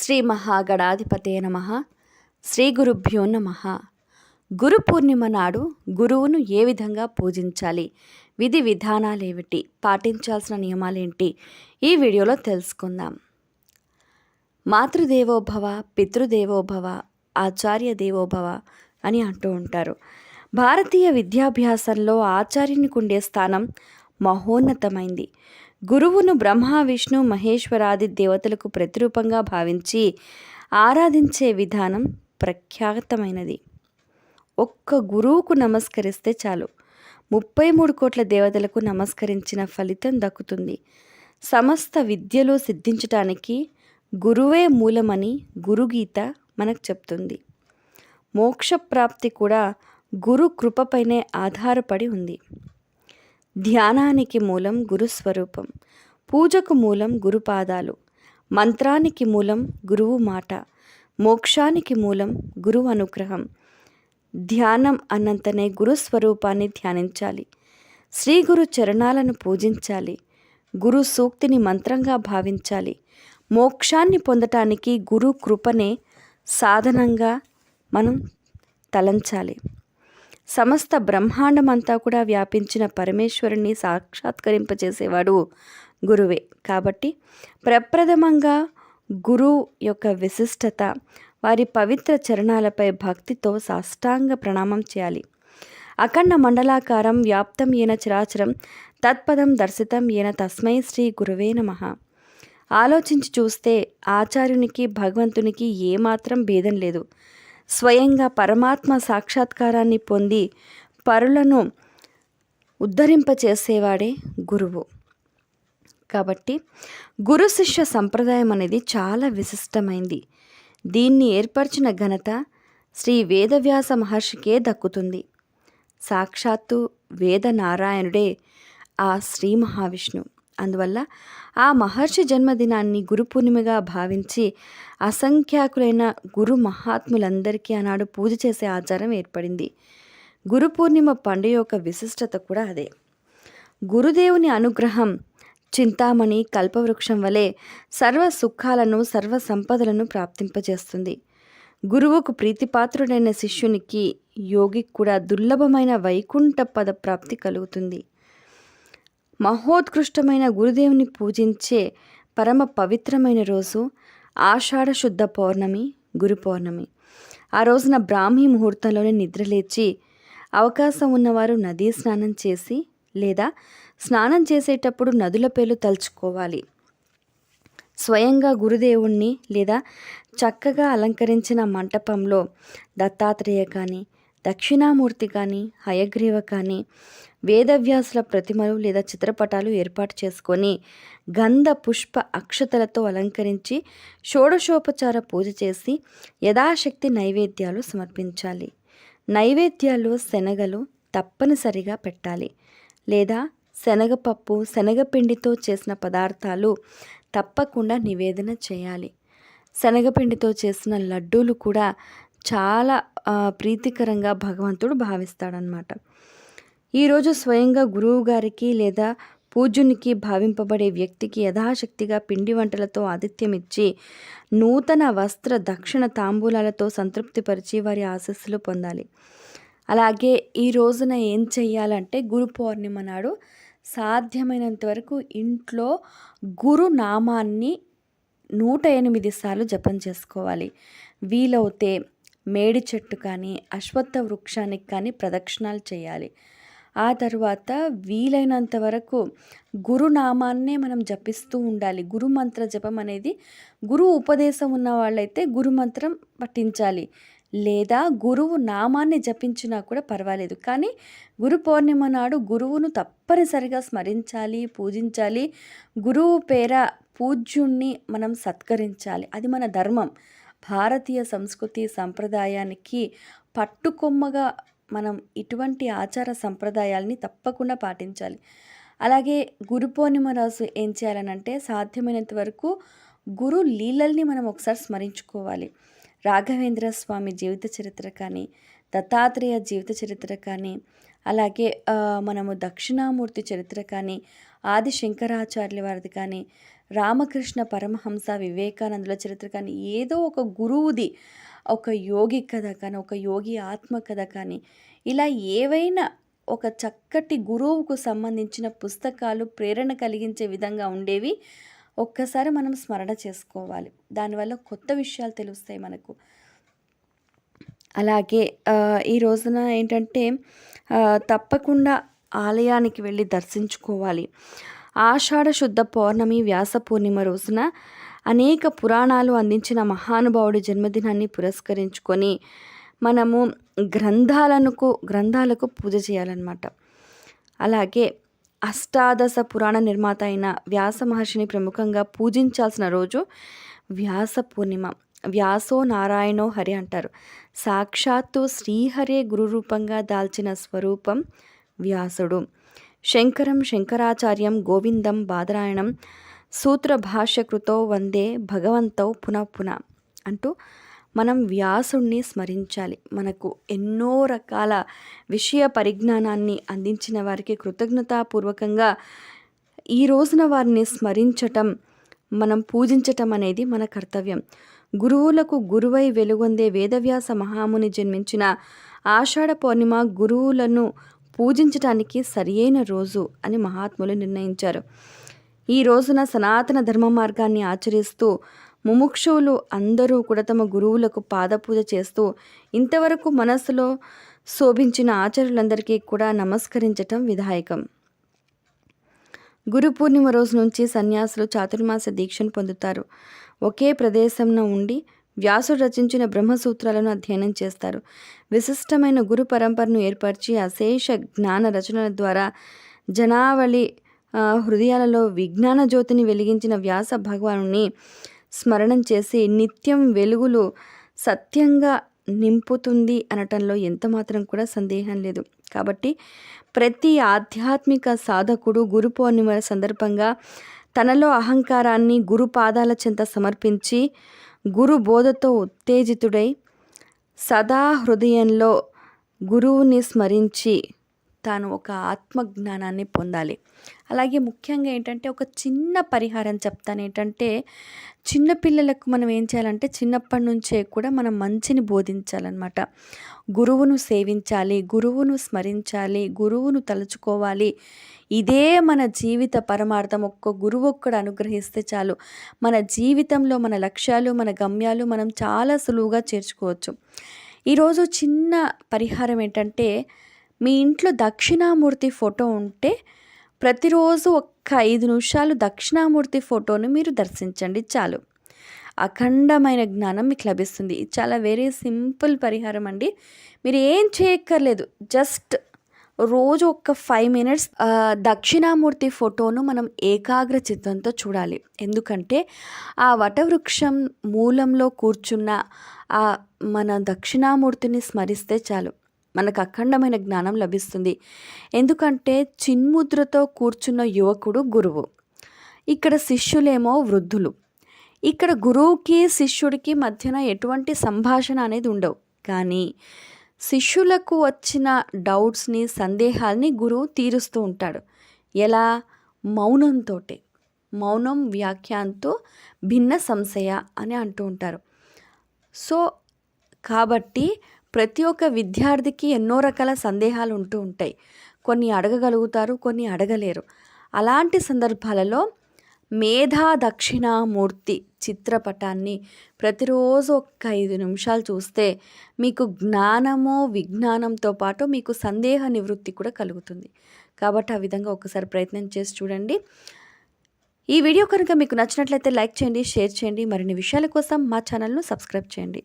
శ్రీ మహాగణాధిపతే నమ. శ్రీ గురుభ్యో నమ. గురు పూర్ణిమ నాడు గురువును ఏ విధంగా పూజించాలి? విధి విధానాలు ఏమిటి పాటించాల్సిన నియమాలేంటి? ఈ వీడియోలో తెలుసుకుందాం. మాతృదేవోభవ పితృదేవోభవ ఆచార్య దేవోభవ అని అంటూ ఉంటారు. భారతీయ విద్యాభ్యాసంలో ఆచార్యునికి ఉండే స్థానం మహోన్నతమైంది. గురువును బ్రహ్మ విష్ణు మహేశ్వరాది దేవతలకు ప్రతిరూపంగా భావించి ఆరాధించే విధానం ప్రఖ్యాతమైనది. ఒక్క గురువుకు నమస్కరిస్తే చాలు. ముప్పై మూడు కోట్ల దేవతలకు నమస్కరించిన ఫలితం దక్కుతుంది. సమస్త విద్యలు సిద్ధించటానికి గురువే మూలమని గురుగీత మనకు చెప్తుంది. మోక్షప్రాప్తి కూడా గురు కృపపైనే ఆధారపడి ఉంది. ధ్యానానికి మూలం గురుస్వరూపం. పూజకు మూలం గురుపాదాలు. మంత్రానికి మూలం గురువు మాట. మోక్షానికి మూలం గురువు అనుగ్రహం. ధ్యానం అన్నంతనే గురుస్వరూపాన్ని ధ్యానించాలి. శ్రీ గురు చరణాలను పూజించాలి. గురు సూక్తిని మంత్రంగా భావించాలి. మోక్షాన్ని పొందటానికి గురు కృపనే సాధనంగా మనం తలంచాలి. సమస్త బ్రహ్మాండమంతా కూడా వ్యాపించిన పరమేశ్వరుని సాక్షాత్కరింపచేసేవాడు గురువే. కాబట్టి ప్రప్రథమంగా గురువు యొక్క విశిష్టత వారి పవిత్ర చరణాలపై భక్తితో సాష్టాంగ ప్రణామం చేయాలి. అఖండ మండలాకారం వ్యాప్తం ఏన చరాచరం తత్పదం దర్శితం ఏన తస్మై శ్రీ గురువే నమ. ఆలోచించి చూస్తే ఆచార్యునికి భగవంతునికి ఏమాత్రం భేదం లేదు. స్వయంగా పరమాత్మ సాక్షాత్కారాన్ని పొంది పరులను ఉద్ధరింపచేసేవాడే గురువు. కాబట్టి గురు శిష్య సంప్రదాయం అనేది చాలా విశిష్టమైంది. దీన్ని ఏర్పరిచిన ఘనత శ్రీ వేదవ్యాస మహర్షికే దక్కుతుంది. సాక్షాత్తు వేద నారాయణుడే ఆ శ్రీ మహావిష్ణు అందువల్ల ఆ మహర్షి జన్మదినాన్ని గురు పూర్ణిమగా భావించి అసంఖ్యాకులైన గురు మహాత్ములందరికీ ఆనాడు పూజ చేసే ఆచారం ఏర్పడింది. గురు పూర్ణిమ పండుగ యొక్క విశిష్టత కూడా అదే. గురుదేవుని అనుగ్రహం చింతామణి కల్పవృక్షం వలె సర్వ సుఖాలను సర్వ సంపదలను ప్రాప్తింపజేస్తుంది. గురువుకు ప్రీతిపాత్రుడైన శిష్యునికి యోగికి కూడా దుర్లభమైన వైకుంఠ పద ప్రాప్తి కలుగుతుంది. మహోత్కృష్టమైన గురుదేవుని పూజించే పరమ పవిత్రమైన రోజు ఆషాఢ శుద్ధ పౌర్ణమి గురు పౌర్ణమి. ఆ రోజున బ్రాహ్మీ ముహూర్తంలోనే నిద్రలేచి అవకాశం ఉన్నవారు నదీ స్నానం చేసి లేదా స్నానం చేసేటప్పుడు నదుల పేర్లు తలుచుకోవాలి. స్వయంగా గురుదేవుణ్ణి లేదా చక్కగా అలంకరించిన మంటపంలో దత్తాత్రేయ కానీ దక్షిణామూర్తి కానీ హయగ్రీవ కానీ వేదవ్యాసుల ప్రతిమలు లేదా చిత్రపటాలు ఏర్పాటు చేసుకొని గంధ పుష్ప అక్షతలతో అలంకరించి షోడశోపచార పూజ చేసి యథాశక్తి నైవేద్యాలు సమర్పించాలి. నైవేద్యాలు శనగలు తప్పనిసరిగా పెట్టాలి. లేదా శనగపప్పు శనగపిండితో చేసిన పదార్థాలు తప్పకుండా నివేదన చేయాలి. శనగపిండితో చేసిన లడ్డూలు కూడా చాలా ప్రీతికరంగా భగవంతుడు భావిస్తాడనమాట ఈరోజు స్వయంగా గురువు గారికి లేదా పూజ్యునికి భావింపబడే వ్యక్తికి యథాశక్తిగా పిండి వంటలతో ఆతిథ్యం ఇచ్చి నూతన వస్త్ర దక్షిణ తాంబూలాలతో సంతృప్తిపరిచి వారి ఆశస్సులు పొందాలి. అలాగే ఈ రోజున ఏం చెయ్యాలంటే గురు పౌర్ణిమ నాడు సాధ్యమైనంత వరకు ఇంట్లో గురు నామాన్ని నూట ఎనిమిది సార్లు జపం చేసుకోవాలి. వీలవుతే మేడి చెట్టు కానీ అశ్వత్థ వృక్షానికి కానీ ప్రదక్షిణాలు చేయాలి. ఆ తర్వాత వీలైనంత వరకు గురునామాన్నే మనం జపిస్తూ ఉండాలి. గురుమంత్ర జపం అనేది గురు ఉపదేశం ఉన్న వాళ్ళైతే గురుమంత్రం పఠించాలి. లేదా గురువు నామాన్ని జపించినా కూడా పర్వాలేదు. కానీ గురు పౌర్ణిమ నాడు గురువును తప్పనిసరిగా స్మరించాలి పూజించాలి. గురువు పేర పూజ్యుణ్ణి మనం సత్కరించాలి. అది మన ధర్మం. భారతీయ సంస్కృతి సంప్రదాయానికి పట్టుకొమ్మగా మనం ఇటువంటి ఆచార సంప్రదాయాల్ని తప్పకుండా పాటించాలి. అలాగే గురు పౌర్ణిమ రోజు ఏం చేయాలనంటే సాధ్యమైనంత వరకు గురు లీలల్ని మనం ఒకసారి స్మరించుకోవాలి. రాఘవేంద్ర స్వామి జీవిత చరిత్ర కానీ దత్తాత్రేయ జీవిత చరిత్ర కానీ అలాగే మనము దక్షిణామూర్తి చరిత్ర కానీ ఆది శంకరాచార్యుల వారిది కానీ రామకృష్ణ పరమహంస వివేకానందుల చరిత్ర కానీ ఏదో ఒక గురువుది ఒక యోగి కథ కానీ ఒక యోగి ఆత్మ కథ కానీ ఇలా ఏవైనా ఒక చక్కటి గురువుకు సంబంధించిన పుస్తకాలు ప్రేరణ కలిగించే విధంగా ఉండేవి ఒక్కసారి మనం స్మరణ చేసుకోవాలి. దానివల్ల కొత్త విషయాలు తెలుస్తాయి మనకు. అలాగే ఈ రోజున ఏంటంటే తప్పకుండా ఆలయానికి వెళ్ళి దర్శించుకోవాలి. ఆషాఢ శుద్ధ పౌర్ణమి వ్యాస పూర్ణిమ రోజున అనేక పురాణాలు అందించిన మహానుభావుడి జన్మదినాన్ని పురస్కరించుకొని మనము గ్రంథాలకు గ్రంథాలకు పూజ చేయాలన్నమాట. అలాగే అష్టాదశ పురాణ నిర్మాత అయిన వ్యాస మహర్షిని ప్రముఖంగా పూజించాల్సిన రోజు వ్యాస పూర్ణిమ. వ్యాసో నారాయణో హరి అంటారు. సాక్షాత్తు శ్రీహరే గురురూపంగా దాల్చిన స్వరూపం వ్యాసుడు. శంకరం శంకరాచార్యం గోవిందం బాదరాయణం సూత్ర భాష్యకృతో వందే భగవంతౌ పునః పునః అంటూ మనం వ్యాసుణ్ణి స్మరించాలి. మనకు ఎన్నో రకాల విషయ పరిజ్ఞానాన్ని అందించిన వారికి కృతజ్ఞతాపూర్వకంగా ఈ రోజున వారిని స్మరించటం మనం పూజించటం అనేది మన కర్తవ్యం. గురువులకు గురువై వెలుగొందే వేదవ్యాస మహాముని జన్మించిన ఆషాఢ పౌర్ణిమ గురువులను పూజించటానికి సరియైన రోజు అని మహాత్ములు నిర్ణయించారు. ఈ రోజున సనాతన ధర్మ మార్గాన్ని ఆచరిస్తూ ముముక్షువులు అందరూ కూడా తమ గురువులకు పాదపూజ చేస్తూ ఇంతవరకు మనస్సులో శోభించిన ఆచార్యులందరికీ కూడా నమస్కరించటం విధాయకం. గురు పూర్ణిమ రోజు నుంచి సన్యాసులు చాతుర్మాస దీక్షను పొందుతారు. ఒకే ప్రదేశంలో ఉండి వ్యాసుడు రచించిన బ్రహ్మసూత్రాలను అధ్యయనం చేస్తారు. విశిష్టమైన గురు పరంపరను ఏర్పరిచి అశేష జ్ఞాన రచనల ద్వారా జనావళి హృదయాలలో విజ్ఞాన జ్యోతిని వెలిగించిన వ్యాస భగవానుని స్మరణం చేసి నిత్యం వెలుగులు సత్యంగా నింపుతుంది అనటంలో ఎంతమాత్రం కూడా సందేహం లేదు. కాబట్టి ప్రతి ఆధ్యాత్మిక సాధకుడు గురు పౌర్ణిమ సందర్భంగా తనలో అహంకారాన్ని గురు పాదాల చెంత సమర్పించి గురు బోధతో ఉత్తేజితుడై సదా హృదయంలో గురువుని స్మరించి తాను ఒక ఆత్మజ్ఞానాన్ని పొందాలి. అలాగే ముఖ్యంగా ఏంటంటే ఒక చిన్న పరిహారం చెప్తాను. ఏంటంటే చిన్నపిల్లలకు మనం ఏం చేయాలంటే చిన్నప్పటి నుంచే కూడా మనం మంచిని బోధించాలన్నమాట. గురువును సేవించాలి గురువును స్మరించాలి గురువును తలుచుకోవాలి. ఇదే మన జీవిత పరమార్థం. ఒక్క గురువు ఒక్కడు అనుగ్రహిస్తే చాలు. మన జీవితంలో మన లక్ష్యాలు మన గమ్యాలు మనం చాలా సులువుగా చేర్చుకోవచ్చు. ఈరోజు చిన్న పరిహారం ఏంటంటే మీ ఇంట్లో దక్షిణామూర్తి ఫోటో ఉంటే ప్రతిరోజు ఒక్క ఐదు నిమిషాలు దక్షిణామూర్తి ఫోటోను మీరు దర్శించండి చాలు. అఖండమైన జ్ఞానం మీకు లభిస్తుంది. ఇది చాలా వెరీ సింపుల్ పరిహారం అండి. మీరు ఏం చేయక్కర్లేదు. జస్ట్ రోజు ఒక ఫైవ్ మినిట్స్ దక్షిణామూర్తి ఫోటోను మనం ఏకాగ్ర చిత్తంతో చూడాలి. ఎందుకంటే ఆ వటవృక్షం మూలంలో కూర్చున్న ఆ మన దక్షిణామూర్తిని స్మరిస్తే చాలు. మనకు అఖండమైన జ్ఞానం లభిస్తుంది. ఎందుకంటే చిన్ముద్రతో కూర్చున్న యువకుడు గురువు. ఇక్కడ శిష్యులేమో వృద్ధులు. ఇక్కడ గురువుకి శిష్యుడికి మధ్యన ఎటువంటి సంభాషణ అనేది ఉండవు. కానీ శిష్యులకు వచ్చిన డౌట్స్ని సందేహాల్ని గురువు తీరుస్తూ ఉంటాడు. ఎలా? మౌనంతో మౌనం వ్యాఖ్యాంతో భిన్న సంశయ అని అంటూ ఉంటారు. సో కాబట్టి ప్రతి ఒక్క విద్యార్థికి ఎన్నో రకాల సందేహాలు ఉంటూ ఉంటాయి. కొన్ని అడగగలుగుతారు కొన్ని అడగలేరు. అలాంటి సందర్భాలలో మేధా దక్షిణామూర్తి చిత్రపటాన్ని ప్రతిరోజు ఒక్క ఐదు నిమిషాలు చూస్తే మీకు జ్ఞానము విజ్ఞానంతో పాటు మీకు సందేహ నివృత్తి కూడా కలుగుతుంది. కాబట్టి ఆ విధంగా ఒకసారి ప్రయత్నం చేసి చూడండి. ఈ వీడియో కనుక మీకు నచ్చినట్లయితే లైక్ చేయండి షేర్ చేయండి. మరిన్ని విషయాల కోసం మా ఛానల్ను సబ్స్క్రైబ్ చేయండి.